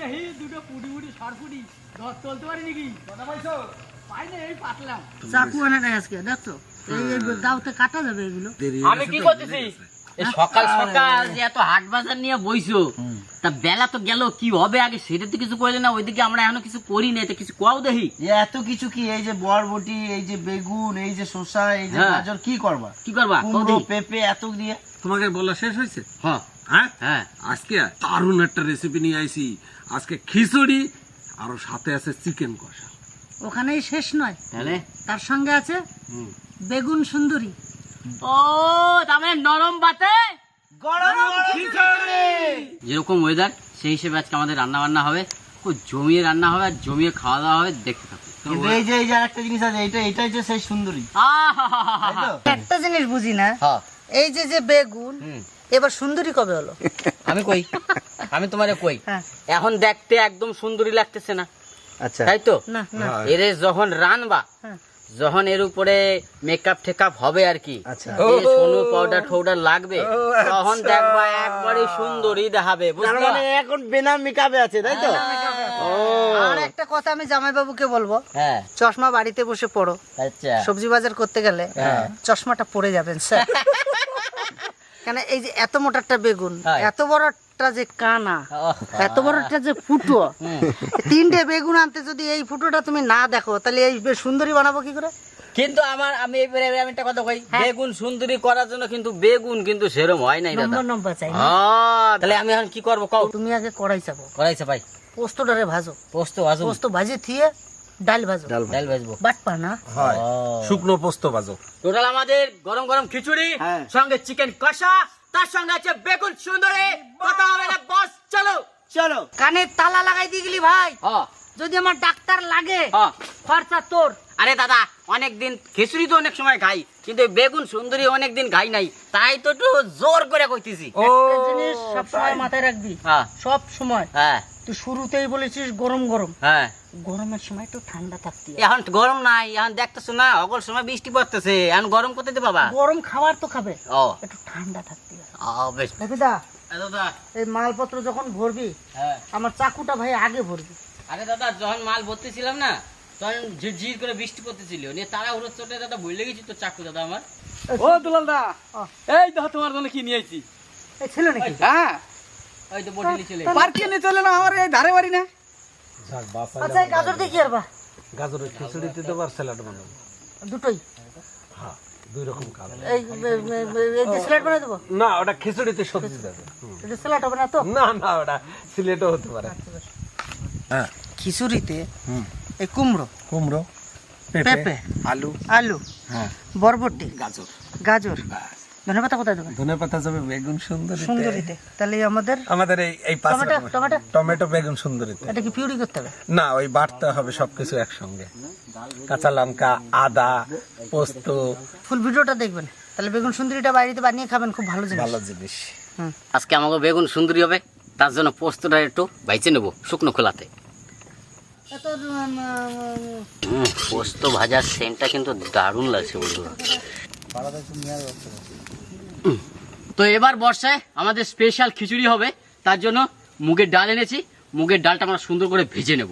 দেখি দুটো পুটি সরপুটি ধর তুলতে পারি নাকি? কথা পাইছো এই পাতলাম। চাকু আনে নাই আজকে দেখছ? এই এই কাটা যাবে এগুলো। আমি কি করতেছি? সকাল সকাল যে এত হাট বাজার নিয়ে বইছো তা বেলা তো গেল কি হবে আগে? সেটা তো কিছু করলে না ওইদিকে আমরা এখনও কিছু করি না তো কিছু কোয়াও দেখি। এত কিছু কি? এই যে বরবটি এই যে বেগুন এই যে শসা এই যে হ্যাঁ। গাজর কি করবা? কি করবা? কুমড়ো পেঁপে এত দিয়ে তোমাকে বলা শেষ হয়েছে? হ্যাঁ। হ্যাঁ? হ্যাঁ। আজকে দারুণ একটা রেসিপি নিয়ে আইছি। আজকে খিচুড়ি আর সাথে আছে চিকেন কষা। ওখানেই শেষ নয়। তাহলে? তার সঙ্গে আছে বেগুন সুন্দরী। ও তার মানে নরম বাতে গরম যেরকম ওয়েদার সেই হিসেবে আজকে আমাদের রান্না বান্না হবে। খুব জমিয়ে রান্না হবে আর জমিয়ে খাওয়া দাওয়া হবে দেখতে থাকো। কিন্তু এই যে এই যে একটা জিনিস আছে এইটা এটাই যে সেই সুন্দরী। একটা জিনিস বুঝি না হ্যাঁ। এই যে যে বেগুন এবার সুন্দরী কবে হলো? আমি কই? আমি তোমারে কই? হ্যাঁ। এখন দেখতে একদম সুন্দরী লাগতেছে না। আচ্ছা। তাই তো? না না। এর যখন রানবা হ্যাঁ। যখন এর উপরে মেকআপ টেকআপ হবে আর কি আচ্ছা। সোনু পাউডার টাউডার লাগবে তখন দেখবা একবারে সুন্দরী দেখাবে মানে এখন বেনাম মেকআপে আছে তাই তো? আর একটা কথা আমি জামাইবাবুকে বলব হ্যাঁ। চশমা বাড়িতে বসে পড়ো। আচ্ছা। সবজি বাজার করতে গেলে হ্যাঁ। চশমাটা পরে যাবেন স্যার। কেন এই যে এত মোটা একটা বেগুন হ্যাঁ। এত বড় একটা যে কানা এত বড় একটা যে ফুটো তিনটে বেগুন আনতে যদি এই ফুটোটা তুমি না দেখো তাহলে এই সুন্দরী বানাবো কি করে? কিন্তু আমার আমি এবারে আমি একটা কথা কই হ্যাঁ। বেগুন সুন্দরী করার জন্য কিন্তু বেগুন কিন্তু সেরম হয় নাই দাদা। নম্বর চাই হ্যাঁ, তাহলে আমি এখন কি করব কও। তুমি আগে কড়াই চাপো। করাইছে ভাই পোস্তটারে ভাজো। পোস্ত ভাজো পোস্ত ভাজি থিয়ে ডাল ভাজো। ডাল ভাজবো। বাট না হয় শুকনো পোস্ত বাজো টোটাল আমাদের গরম গরম খিচুড়ি হ্যাঁ। সঙ্গে চিকেন কষা তার সঙ্গে আছে বেগুন সুন্দরী। কথা হবে না বস চলো। চলো। কানে তালা লাগাই দিয়ে গেলি ভাই। হ্যাঁ যদি আমার ডাক্তার লাগে হ্যাঁ খরচা তোর। আরে দাদা অনেক দিন খিচুড়ি তো অনেক সময় খাই কিন্তু বেগুন সুন্দরী অনেক দিন খাই নাই তাই তো একটু জোর করে কইতেছি। জিনিস সব সময় মাথায় রাখবি হ্যাঁ। সব সময় হ্যাঁ। তুই শুরুতেই বলেছিস গরম গরম। হ্যাঁ। গরমের সময় একটু ঠান্ডা থাকতে। এখন গরম নাই এখন দেখতেছো না অগল সময় বৃষ্টি পড়তেছে। এখন গরম করতে দে বাবা? গরম খাবার তো খাবে। ও। একটু ঠান্ডা থাকতে ও, বেশ। দাদা। এই মালপত্র যখন ভরবি হ্যাঁ। আমার চাকুটা ভাই আগে ভরবি। আরে দাদা যখন মাল ভরতেছিলাম না তখন ঝিরঝির করে বৃষ্টি পড়তেছিল। নিয়ে তারা হুড়োর চোটে দাদা ভুলে গেছি তো চাকু দাদা আমার। ও দুলাল দা এই দেখো তোমার জন্য কি নিয়ে আইছি। এই ছিল নাকি? হ্যাঁ। ওই তো বটিলি চলে পার্কে নিয়ে চলে না আমার এই ধারে বাড়ি না। আচ্ছা গাজর গাজরের খিচুড়িতে দেবো আর স্যালাড বানাবো। দুটোই? হ্যাঁ দুই রকম কালার এই এ- এ- এ- এই যে স্যালাড বানাই দেবো? না ওটা খিচুড়িতে সবজি দেবে। এটা স্যালাড হবে না তো? না না ওটা সিলেটও হতে পারে। হ্যাঁ। খিচুড়িতে এই কুমড়ো। কুমড়ো পেঁপে আলু। আলু। হ্যাঁ। বরবটি। গাজর। গাজর। ধনে কোথায় দেবেন ধনে যাবে বেগুন সুন্দরীতে। সুন্দরীতে। তাহলে আমাদের আমাদের এই টমেটো বেগুন সুন্দরীতে। এটা কি পিউরি করতে হবে? না ওই বাটতে হবে সবকিছু একসঙ্গে। কাঁচা লঙ্কা আদা পোস্ত। ফুল ভিডিওটা দেখবেন। তাহলে বেগুন সুন্দরীটা বাড়িতে বানিয়ে খাবেন খুব ভালো জিনিস। ভালো জিনিস। আজকে আমাকে বেগুন সুন্দরী হবে তার জন্য পোস্তটা একটু বাইচে নেব শুকনো খোলাতে। এত উম, হুম, পোস্ত ভাজার সেন্টটা কিন্তু দারুণ লাগছে বন্ধুরা। তো এবার বর্ষায় আমাদের স্পেশাল খিচুড়ি হবে তার জন্য মুগের ডাল এনেছি মুগের ডালটা আমরা সুন্দর করে ভেজে নেব।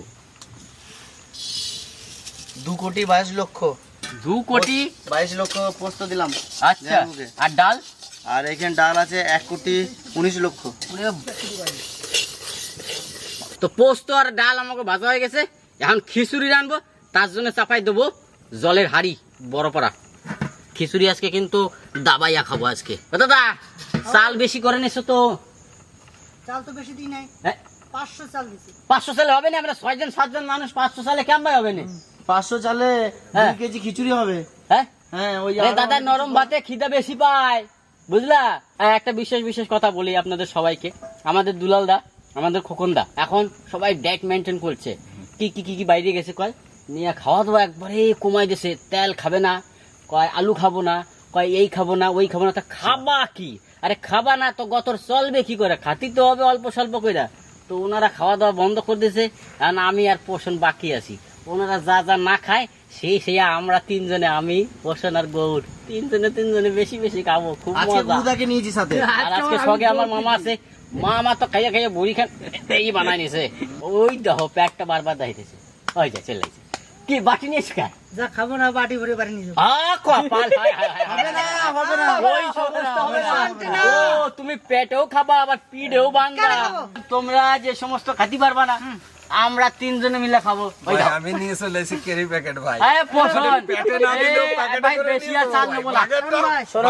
দু কোটি বাইশ লক্ষ। দু কোটি বাইশ লক্ষ পোস্ত দিলাম। আচ্ছা আর ডাল? আর এখানে ডাল আছে এক কোটি উনিশ লক্ষ। তো পোস্ত আর ডাল আমাকে ভাজা হয়ে গেছে এখন খিচুড়ি রানবো তার জন্য চাপাই দেবো জলের হাড়ি বড় পড়া খিচুড়ি আজকে কিন্তু দাবাইয়া খাব আজকে। দাদা চাল বেশি করে নিছো তো। চাল তো বেশি দিই নাই। হ্যাঁ, পাঁচশো চাল দিছি। পাঁচশো সালে হবে না? আমরা ছয়জন সাতজন মানুষ পাঁচশো সালে কেমন হবে না? পাঁচশো চালে হ্যাঁ। দুই কেজি খিচুড়ি হবে। হ্যাঁ? হ্যাঁ ওই দাদা নরম ভাতে খিদা বেশি পায়। বুঝলা? একটা বিশেষ বিশেষ কথা বলি আপনাদের সবাইকে। আমাদের দুলাল দা আমাদের খোকন দা এখন সবাই ডায়েট মেনটেন করছে। কি কি কি কি বাইরে গেছে কয়? নিয়ে খাওয়া দাওয়া একবারে কমাই দিয়েছে তেল খাবে না। কয় আলু খাব না কয় এই খাব না ওই খাব না তা খাবা কি? আরে খাবা না তো গতর চলবে কি করে? খাতি তো হবে অল্প স্বল্প কইরা। তো ওনারা খাওয়া দাওয়া বন্ধ করে দিয়েছে আর আমি আর পোষণ বাকি আছি। ওনারা যা যা না খায় সেই সেই আমরা তিনজনে আমি পোষণ আর গৌর। তিনজনে তিনজনে বেশি বেশি খাব খুব আজকে মজা। নিয়েছি সাথে। আর আজকে সঙ্গে আমার মামা আছে মামা তো খাইয়া খাইয়া বুড়ি খান এই বানাই নিছে। ওই দেখো প্যাকটা বারবার দাইতেছে ওই যা চেল্লাইছে কি বাটি নিয়েছে কা যা খাব না বাটি ভরে বাড়ি নিয়ে যাব। আ কপাল হায় হায় হায় হবে না হবে না ওই সমস্ত হবে না। ও তুমি পেটেও খাবা আবার পিঠেও তোমরা যে সমস্ত খাতি পারবা না আমরা তিনজনে মিলে খাব। আমি নিয়ে চলে এসেছি কেরি প্যাকেট ভাই। এই পছন্দ। পেটে না দিলেও প্যাকেটে ভাই বেশি আর চাল নেব না। প্যাকেটটা- শোনো।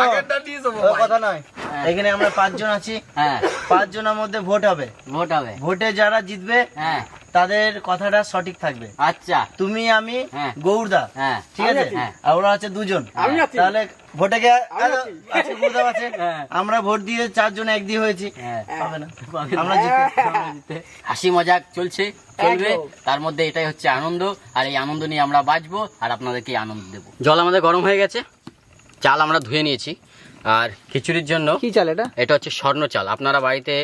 যাব কথা নয়। এখানে আমরা পাঁচজন আছি। হ্যাঁ। পাঁচজনের মধ্যে ভোট হবে। ভোট হবে। ভোটে যারা জিতবে হ্যাঁ। তাদের কথাটা সঠিক থাকবে। আচ্ছা। তুমি আমি হ্যাঁ। গৌরদা। হ্যাঁ। ঠিক আছে? হ্যাঁ। আর ওরা আছে দুজন। তাহলে ভোটে আছে। আমরা ভোট দিয়ে চারজন এক দিয়ে হয়েছি। হ্যাঁ। হবে না। আমরা হাসি মজাক চলছে চলবে। তার মধ্যে এটাই হচ্ছে আনন্দ। আর এই আনন্দ নিয়ে আমরা বাঁচবো আর আপনাদেরকে আনন্দ দেবো। জল আমাদের গরম হয়ে গেছে। চাল আমরা ধুয়ে নিয়েছি। আর খিচুড়ির জন্য কি চাল এটা? এটা হচ্ছে স্বর্ণ চাল। আপনারা বাড়িতে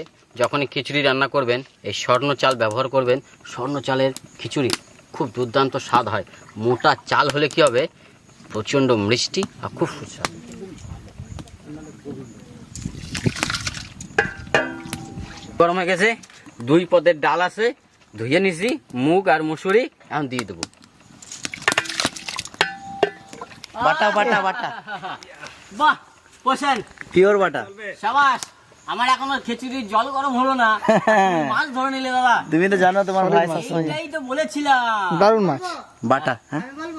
যখনই খিচুড়ি রান্না করবেন এই স্বর্ণ চাল ব্যবহার করবেন স্বর্ণ চালের খিচুড়ি খুব দুর্দান্ত স্বাদ হয়। মোটা চাল হলে কি হবে? প্রচণ্ড মিষ্টি আর খুব সুস্বাদু। গরম হয়ে গেছে দুই পদের ডাল আছে ধুয়ে নিছি মুগ আর মুসুরি এখন দিয়ে দেবো। বাটা বাটা বাটা। বাহ পিওর বাটা। সাবাস। আমার এখনও খিচুড়ির জল গরম হলো না। মাছ ধরে নিলে দাদা তুমি তো জানো তোমার ভাই সবসময় এইটাই তো বলেছিলাম। দারুণ মাছ। বাটা হ্যাঁ? আমি বলব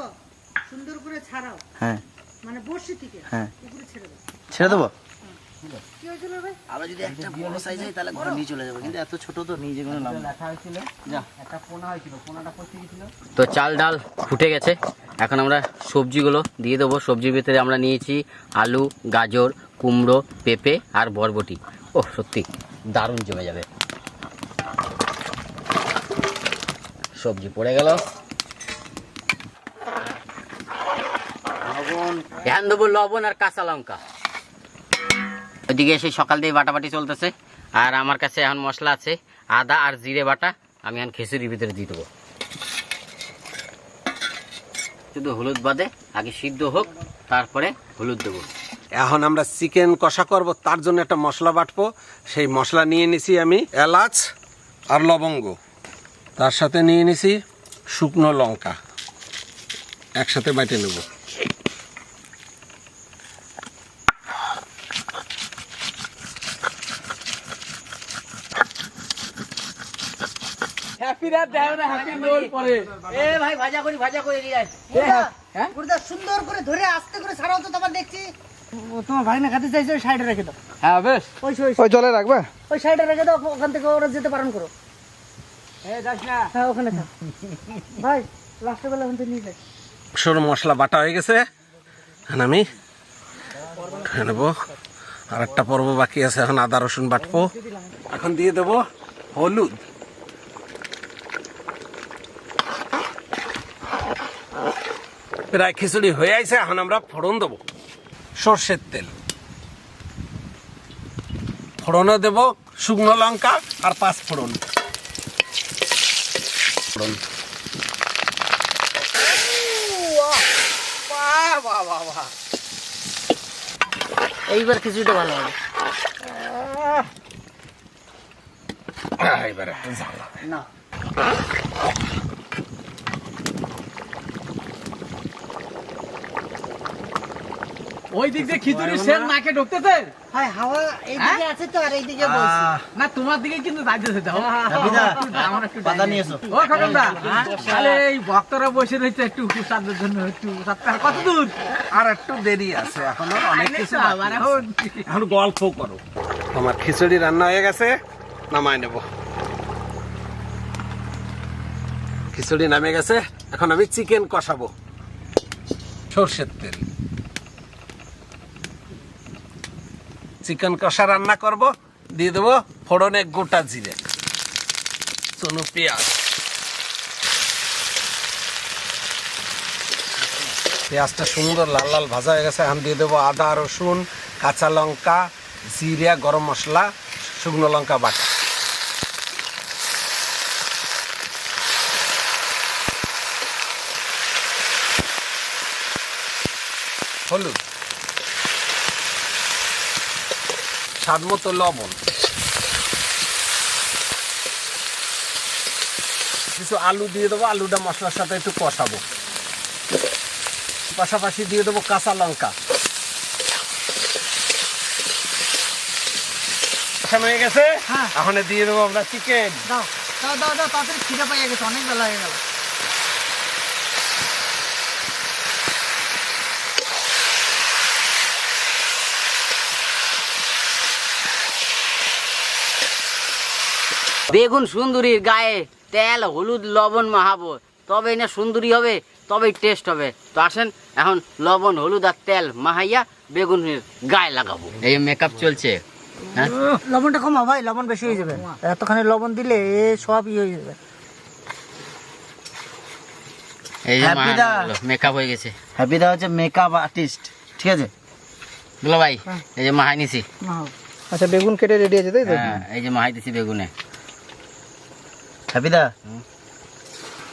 সুন্দর করে ছাড়াও। হ্যাঁ। মানে বর্ষি থেকে হ্যাঁ। উপরে ছেড়ে দাও। ছেড়ে দেবো? কি হয়েছিল ভাই আমরা যদি একটা বড় সাইজ হয় তাহলে ঘরে নিয়ে চলে যাব। কিন্তু এত ছোট তো নিয়ে যেগুলো নাম তো চাল ডাল ফুটে গেছে। এখন আমরা সবজিগুলো দিয়ে দেবো। সবজির ভিতরে আমরা নিয়েছি আলু গাজর কুমড়ো পেঁপে আর বরবটি। ও সত্যি দারুণ জমে যাবে। সবজি পড়ে গেল। ধ্যান দেবো লবণ আর কাঁচা লঙ্কা। ওইদিকে এসে সকাল দিয়ে বাটাবাটি চলতেছে। আর আমার কাছে এখন মশলা আছে, আদা আর জিরে বাটা। আমি এখন খিচুড়ির ভিতরে দিয়ে দেবো। শুধু হলুদ বাদে, আগে সিদ্ধ হোক, তারপরে হলুদ দেবো। এখন আমরা চিকেন কষা করব, তার জন্য একটা মশলা বাটবো। সেই মশলা নিয়ে নিছি আমি এলাচ আর লবঙ্গ। তার সাথে নিয়ে নিছি শুকনো লঙ্কা। একসাথে বাইটে নেব। হ্যাপি দেয় না হ্যাপি নোল পরে এ ভাই ভাজা করি ভাজা করে হ্যাঁ গুরুদা সুন্দর করে ধরে আস্তে করে ছাড়াও তো তোমার দেখছি। তোমার ভাই না খাতে চাইছে ওই সাইডে রেখে দাও। হ্যাঁ বেশ। ওই জলে রাখবা? ওই সাইডে রেখে দাও ওখান থেকে ওরা যেতে পালন করো। এ যাস না। হ্যাঁ ওখানে থাক। ভাই লাস্টের বেলা ওখান থেকে নিয়ে যাই। সর মশলা বাটা হয়ে গেছে। এখন আমি নেব। আর একটা পর্ব বাকি আছে এখন আদা রসুন বাটবো। এখন দিয়ে দেবো হলুদ। প্রায় খিচুড়ি হয়ে আছে এখন আমরা ফোড়ন দেবো। সর্ষের তেল। ফোড়নে দেব শুকনো লঙ্কা আর পাঁচ ফোড়ন। ফোড়ন। এইবার কিছুটা ভালো হবে। ঝাল না। ওই দিক দিয়ে খিচুড়ি সেন নাকে ঢুকতেছে? হাওয়া এইদিকে আছে তো আর এইদিকে বলছি। না তোমার দিকে কিন্তু যাইতেছে হাফিজা, আমার একটু পাতা নিয়ে ও খগনদা। তাহলে এই ভক্তরা বসে রয়েছে একটু প্রসাদের জন্য একটু প্রসাদ কত দূর? আর একটু দেরি আছে এখনও অনেক কিছু এখন গল্প করো। আমার খিচুড়ি রান্না হয়ে গেছে নামায় নেব। খিচুড়ি নামে গেছে এখন আমি চিকেন কষাবো। সর্ষের তেল। চিকেন কষা রান্না করব, দিয়ে দেবো ফোড়নে গোটা জিরে। চুনো পেঁয়াজ। পেঁয়াজটা সুন্দর লাল লাল ভাজা হয়ে গেছে। এখন দিয়ে দেবো আদা, রসুন, কাঁচা লঙ্কা, জিরা, গরম মশলা, শুকনো লঙ্কা বাটা। হলুদ। স্বাদ মতো লবণ। কিছু আলু দিয়ে দেবো আলুটা মশলার সাথে একটু কষাবো। পাশাপাশি দিয়ে দেবো কাঁচা লঙ্কা। কষানো হয়ে গেছে? হ্যাঁ। এখন দিয়ে দেবো আমরা চিকেন দাও দাও দাও তাড়াতাড়ি খিদে পাইয়া গেছে অনেক বেলা হয়ে গেল। বেগুন সুন্দরীর গায়ে তেল হলুদ লবণ মাহাবো তবেই না সুন্দরী হবে তবেই টেস্ট হবে। তো আসেন এখন লবণ হলুদ আর তেল মাহাইয়া বেগুনের গায়ে লাগাবো। এই মেকআপ চলছে হ্যাঁ? লবণটা কমা ভাই লবণ বেশি হয়ে যাবে। এতখানি লবণ দিলে সব ইয়ে হয়ে যাবে। এই যে মেকআপ হয়ে গেছে। হ্যাপিদা হচ্ছে মেকআপ আর্টিস্ট ঠিক আছে? দুলা ভাই এই যে মাহাই নিছি। আচ্ছা বেগুন কেটে রেডি আছে তাই হ্যাঁ এই যে মাহাই দিছি বেগুনে। হ্যাপিদা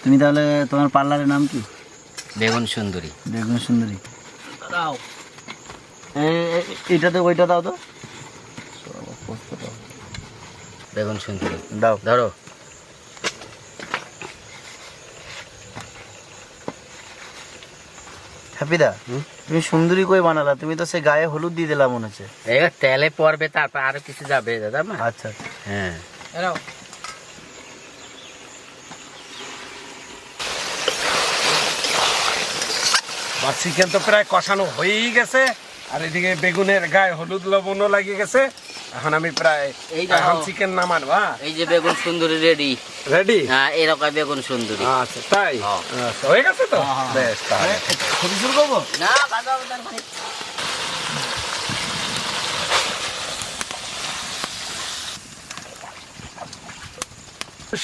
তুমি তাহলে তোমার পার্লারের নাম কি? বেগুন সুন্দরী। বেগুন সুন্দরী। দাও। এ- এ- এটাতে ওইটা দাও তো। বেগুন সুন্দরী। দাও। ধরো। হ্যাপিদা তুমি সুন্দরী কই বানালা? তুমি তো সে গায়ে হলুদ দিয়ে দিলা মনে হচ্ছে। এবার তেলে পড়বে তারপর আরও কিছু যাবে দাদা আচ্ছা আচ্ছা। হ্যাঁ। আমার চিকেন তো প্রায় কষানো হয়েই গেছে। আর এদিকে বেগুনের গায়ে হলুদ লবণও লাগিয়ে গেছে। এখন আমি প্রায় এই এখন চিকেন নামানো হ্যাঁ? এই যে বেগুন সুন্দরী রেডি। রেডি হ্যাঁ এরকম বেগুন সুন্দরী। আচ্ছা তাই? হ্যাঁ। আচ্ছা, হয়ে গেছে তো? বেশ তাহলে। ছবি শুরু করব? না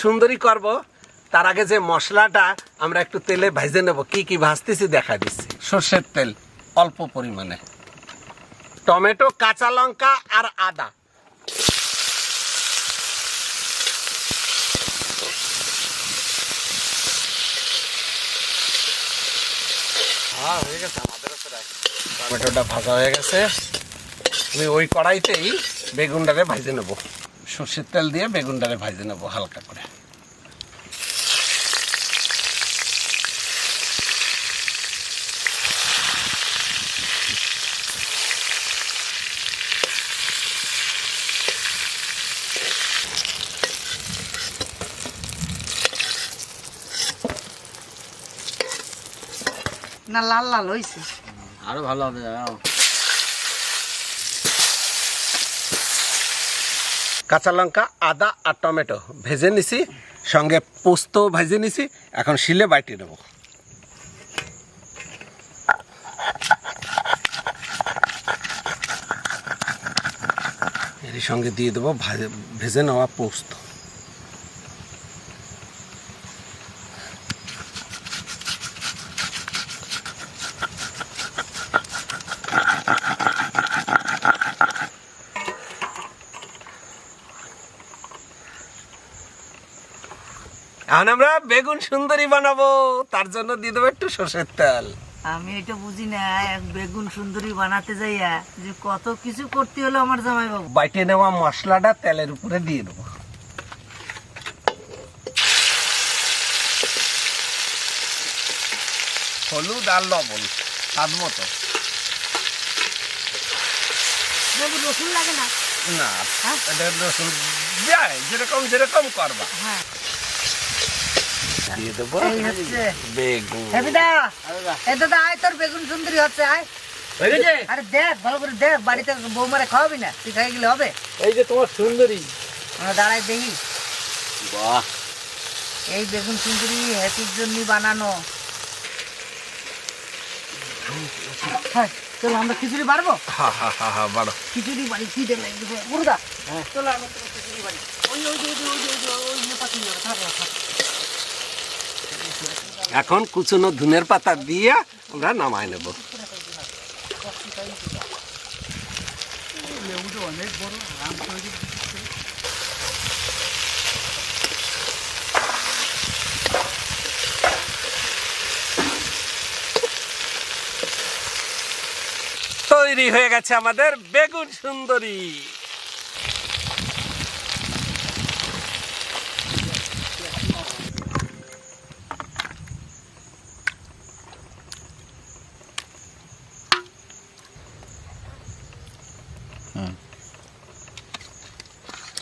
সুন্দরী করব তার আগে যে মশলাটা আমরা একটু তেলে ভেজে নেব কি কি ভাজতেছি দেখা দিচ্ছি। সর্ষের তেল অল্প পরিমাণে। টমেটো কাঁচা লঙ্কা আর আদা। হ্যাঁ, গেছে টমেটোটা ভাজা হয়ে গেছে। আমি ওই কড়াইতেই বেগুনটারে ভাজে নেব। সর্ষের তেল দিয়ে বেগুনটারে ভাজে নেব হালকা করে। না লাল লাল হইছে। আরও ভালো হবে কাঁচা লঙ্কা, আদা আর টমেটো ভেজে নিছি, সঙ্গে পোস্ত ভেজে নিছি, এখন শিলে বাইটে নেব এর সঙ্গে দিয়ে দেবো ভেজে নেওয়া পোস্ত এখন আমরা বেগুন সুন্দরী বানাবো। তার জন্য দিয়ে দেবো একটু সর্ষের তেল। আমি এটা বুঝি না এক বেগুন সুন্দরী বানাতে যাইয়া যে কত কিছু করতে হলো আমার জামাই বাবু বাইটে নেওয়া মশলাটা তেলের উপরে দিয়ে দেবো। হলুদ আর লবণ স্বাদ মতো। রসুন লাগে না? না রসুন যায় যেরকম যেরকম করবা। হ্যাঁ। দিয়ে দেবো বেগুন দাদা আয় তোর বেগুন সুন্দরী হচ্ছে আয় হয়ে গেছে আরে দেখ ভালো করে দেখ বাড়িতে বৌমারে খাওয়াবি না তুই খাই গেলে হবে এই যে তোমার সুন্দরী আমরা দাঁড়াই দেখি বাহ এই বেগুন সুন্দরী হ্যাপির জন্য বানানো হ্যাঁ চলো আমরা খিচুড়ি পারব হা হা হা হা বাড়ো খিচুড়ি বাড়ি খিদে লাগবে মুরদা চলো আমরা খিচুড়ি বাড়ি ওই ওই যে, ওই যে, ওই যে, ওই যে, ওই যে পাঠিয়ে যাবে থাক থাক, থাক এখন কুচনো ধুনের পাতা দিয়ে আমরা নামাই নেব। তৈরি হয়ে গেছে আমাদের বেগুন সুন্দরী।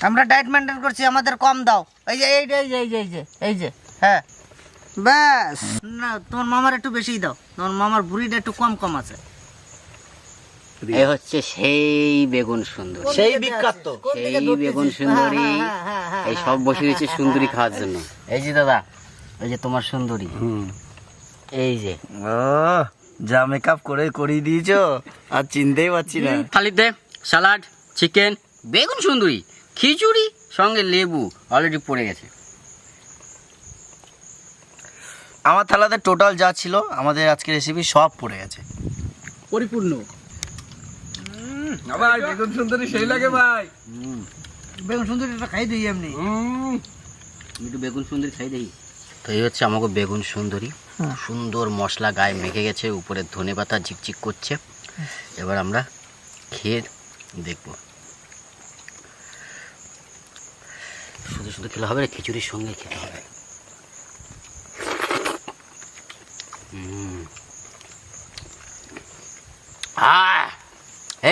আমরা ডায়েট মেনটেন করছি আমাদের কম দাও। এই যে এই যে এই যে এই যে এই যে এই যে হ্যাঁ। ব্যাস। না তোমার মামার একটু বেশিই দাও। তোমার মামার বুড়িটা একটু কম কম আছে। এ হচ্ছে সেই বেগুন সুন্দর। সেই বিখ্যাত। সেই বেগুন সুন্দরী। হ্যাঁ, হ্যাঁ, হ্যাঁ, হ্যাঁ, এই সব বসে রয়েছে সুন্দরী খাওয়ার জন্য। এই যে দাদা এই যে তোমার সুন্দরী। এই যে। ও যা মেকআপ করে করিয়ে দিয়েছ? আর চিনতেই পারছি না। থালিতে স্যালাড চিকেন বেগুন সুন্দরী খিচুড়ি সঙ্গে লেবু অলরেডি পড়ে গেছে। আমার থালাতে টোটাল যা ছিল আমাদের আজকে রেসিপি সব পড়ে গেছে। পরিপূর্ণ। ভাই বেগুন সুন্দরী সেই লাগে ভাই। বেগুন সুন্দরীটা খাই দিই এমনি। একটু বেগুন সুন্দরী খাই দেই। তো এই হচ্ছে আমাকে বেগুন সুন্দরী। সুন্দর মশলা গায়ে মেখে গেছে উপরে ধনে পাতা ঝিকঝিক করছে। এবার আমরা খেয়ে দেখব। শুধু শুধু খেলে হবে না, খিচুড়ির সঙ্গে খেতে হবে।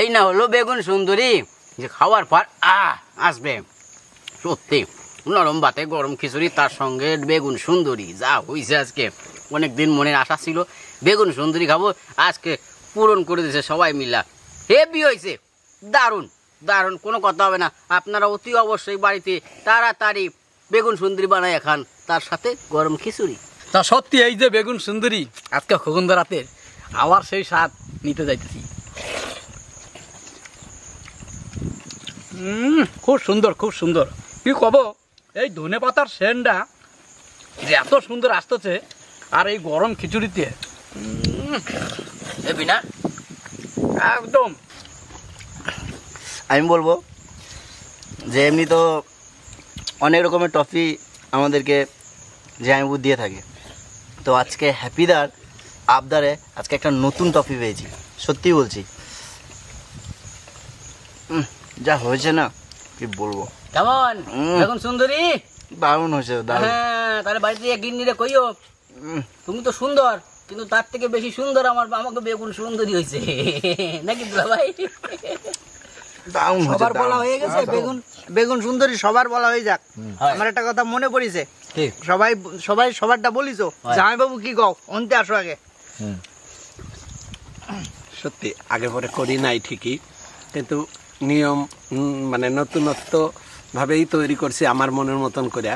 এই না হলো বেগুন সুন্দরী, যে খাওয়ার পর আহ আসবে। সত্যি, নরম ভাতে গরম খিচুড়ি, তার সঙ্গে বেগুন সুন্দরী, যা হয়েছে আজকে। অনেক দিন মনের আশা ছিল, বেগুন সুন্দরী খাব, আজকে পূরণ করে দিয়েছে সবাই মিলা। হেভি হয়েছে দারুণ দারুণ কোনো কথা হবে না। আপনারা অতি অবশ্যই বাড়িতে তাড়াতাড়ি বেগুন সুন্দরী বানায় খান তার সাথে গরম খিচুড়ি। তা সত্যি এই যে বেগুন সুন্দরী আজকে খগন্দা রাতের আবার সেই স্বাদ নিতে যাইতেছি। খুব সুন্দর খুব সুন্দর। কি কব এই ধনে পাতার সেন্টটা যে এত সুন্দর আসতেছে আর এই গরম খিচুড়িতে না? একদম। আমি বলব যে এমনি তো অনেক রকমের টফি আমাদেরকে জামাইবু দিয়ে থাকে। তো আজকে হ্যাপিদার আবদারে আজকে একটা নতুন টফি পেয়েছি সত্যি বলছি। যা হয়েছে না কি বলব? কেমন। বেগুন সুন্দরী। দারুণ হয়েছে দারুণ। হ্যাঁ তাহলে বাড়িতে গিয়ে গিন্নিরে কইও। তুমি তো সুন্দর কিন্তু তার থেকে বেশি সুন্দর আমার আমাকে বেগুন সুন্দরী হয়েছে। নাকি ভাই সবার বলা হয়ে গেছে বেগুন বেগুন সুন্দরী সবার বলা হয়ে যাক। আমার একটা কথা মনে পড়িছে? সবাই সবাই সবারটা বলিস হয়। জামাইবাবু কি কও? অন্তে আসো আগে। সত্যি আগে পরে করি নাই ঠিকই কিন্তু নিয়ম উম, মানে নতুনত্ব ভাবেই তৈরি করছি আমার মনের মতন করে।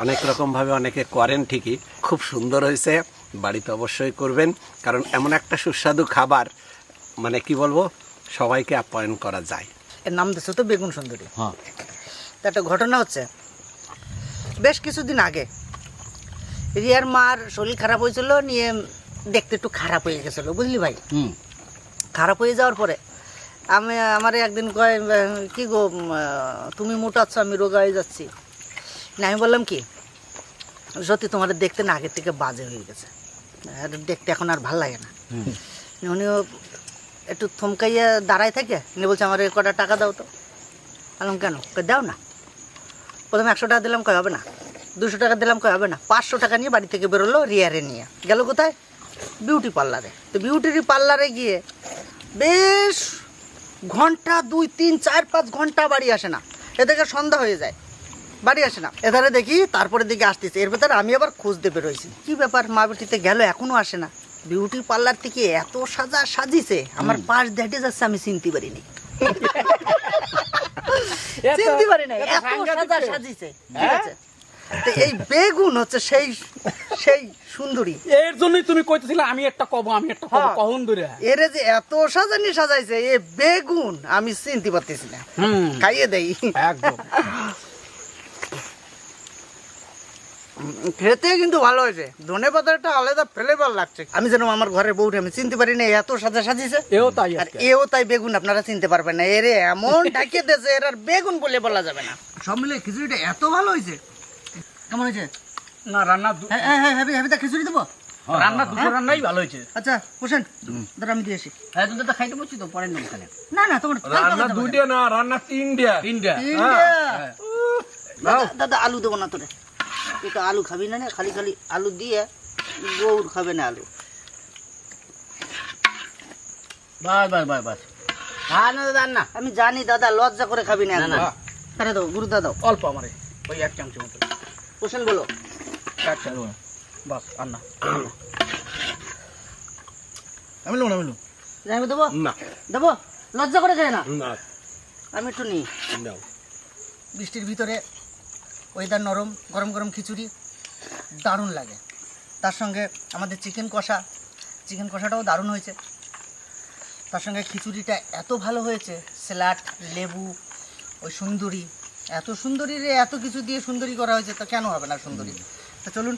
অনেক রকমভাবে অনেকে করেন ঠিকই খুব সুন্দর হয়েছে বাড়িতে অবশ্যই করবেন কারণ এমন একটা সুস্বাদু খাবার মানে কি বলব? সবাইকে আপ্যায়ন করা যায়। এর নাম দিচ্ছে তো বেগুন সুন্দরী। হ্যাঁ। তা একটা ঘটনা হচ্ছে বেশ কিছুদিন আগে রিয়ার মার শরীর খারাপ হয়েছিল নিয়ে দেখতে একটু খারাপ হয়ে গেছিল বুঝলি ভাই? হুম। খারাপ হয়ে যাওয়ার পরে আমি আমার একদিন কয় কি গো তুমি মোটাচ্ছ আমি রোগা হয়ে যাচ্ছি। না আমি বললাম কি সত্যি তোমার দেখতে না আগের থেকে বাজে হয়ে গেছে। আর দেখতে এখন আর ভালো লাগে না। উনিও একটু থমকাইয়া দাঁড়ায় থাকে, নিয়ে বলছে, আমার কটা টাকা দাও তো। বললাম কেন? দাও না। প্রথমে একশো টাকা দিলাম কয় হবে না। দুশো টাকা দিলাম কয় হবে না। পাঁচশো টাকা নিয়ে বাড়ি থেকে বেরোলো রিয়ারে নিয়ে। গেল কোথায়? বিউটি পার্লারে। তো বিউটির পার্লারে গিয়ে বেশ ঘণ্টা দুই, তিন, চার, পাঁচ ঘণ্টা বাড়ি আসে না। এদিকে সন্ধ্যা হয়ে যায়, বাড়ি আসে না। এধারে দেখি তারপরে দিকে আসতেছে। এর ভেতরে আমি আবার খুঁজতে বেরোইছি কি ব্যাপার মা বেটিতে গেল এখনও আসে না? বিউটি পার্লার থেকে এত সাজা সাজিছে আমার পাশ দেখে যাচ্ছে আমি চিনতে পারিনি। চিনতে পারি না এত সাজা সাজিছে ঠিক আছে? এই বেগুন হচ্ছে সেই সেই সুন্দরী। এর জন্যই তুমি কইতেছিলে আমি একটা কব আমি একটা কব হ্যাঁ। কখন ধরে এরে যে এত সাজানি সাজাইছে এ বেগুন আমি চিনতে পারতেছি না। হুম। খাইয়ে দেই। একদম। খেতে কিন্তু ভালো হয়েছে। ধনে পাতাটা আলাদা ফ্লেভার লাগছে। আমি যেন আমার ঘরের বউটা আমি চিনতে পারি না এত সাজা সাজিছে। এও তাই আর এও তাই বেগুন আপনারা চিনতে পারবেন না। এরে এমন ঢাকিয়ে দিয়েছে এর আর বেগুন বলে বলা যাবে না। সব মিলে খিচুড়িটা এত ভালো হয়েছে। কেমন হয়েছে? না রান্না হ্যাঁ হ্যাঁ হ্যাঁ হ্যাঁ হ্যাঁ খিচুড়ি দেবো? রান্না দুটো রান্নাই ভালো হয়েছে। আচ্ছা হোসেন ধর আমি দিয়ে আসি। হ্যাঁ তুমি তো খাইতে বলছি তো পরের না না তোমার রান্না দুইটা না রান্না তিনটা। তিনটা। তিনটা। দাদা দাদা আলু দেবো না তোরে। তুই তো আলু খাবি না না খালি খালি আলু দিয়ে গৌর খাবে না আলু। বাস বাস বাস বাস। আর না দাদা না আমি জানি দাদা লজ্জা করে খাবি না না, না। একদম। তাহলে দাও গুরুদা দাও। অল্প আমারে ওই এক চামচ মতো। কোশ্চেন বলো। এক বাস আর না। আমি নেব আমি আমি দেবো? না। দেবো? লজ্জা করে খায় না। আমি একটু নিই। নাও। বৃষ্টির ভিতরে ওয়েদার নরম গরম গরম খিচুড়ি দারুণ লাগে। তার সঙ্গে আমাদের চিকেন কষা চিকেন কষাটাও দারুণ হয়েছে। তার সঙ্গে খিচুড়িটা এত ভালো হয়েছে স্যালাড লেবু ওই সুন্দরী এত সুন্দরী রে এত কিছু দিয়ে সুন্দরী করা হয়েছে তা কেন হবে না সুন্দরী? তো চলুন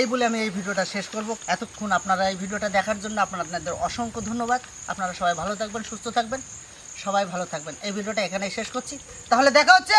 এই বলে আমি এই ভিডিওটা শেষ করব। এতক্ষণ আপনারা এই ভিডিওটা দেখার জন্য আপনার আপনাদের অসংখ্য ধন্যবাদ। আপনারা সবাই ভালো থাকবেন সুস্থ থাকবেন। সবাই ভালো থাকবেন। এই ভিডিওটা এখানেই শেষ করছি। তাহলে দেখা হচ্ছে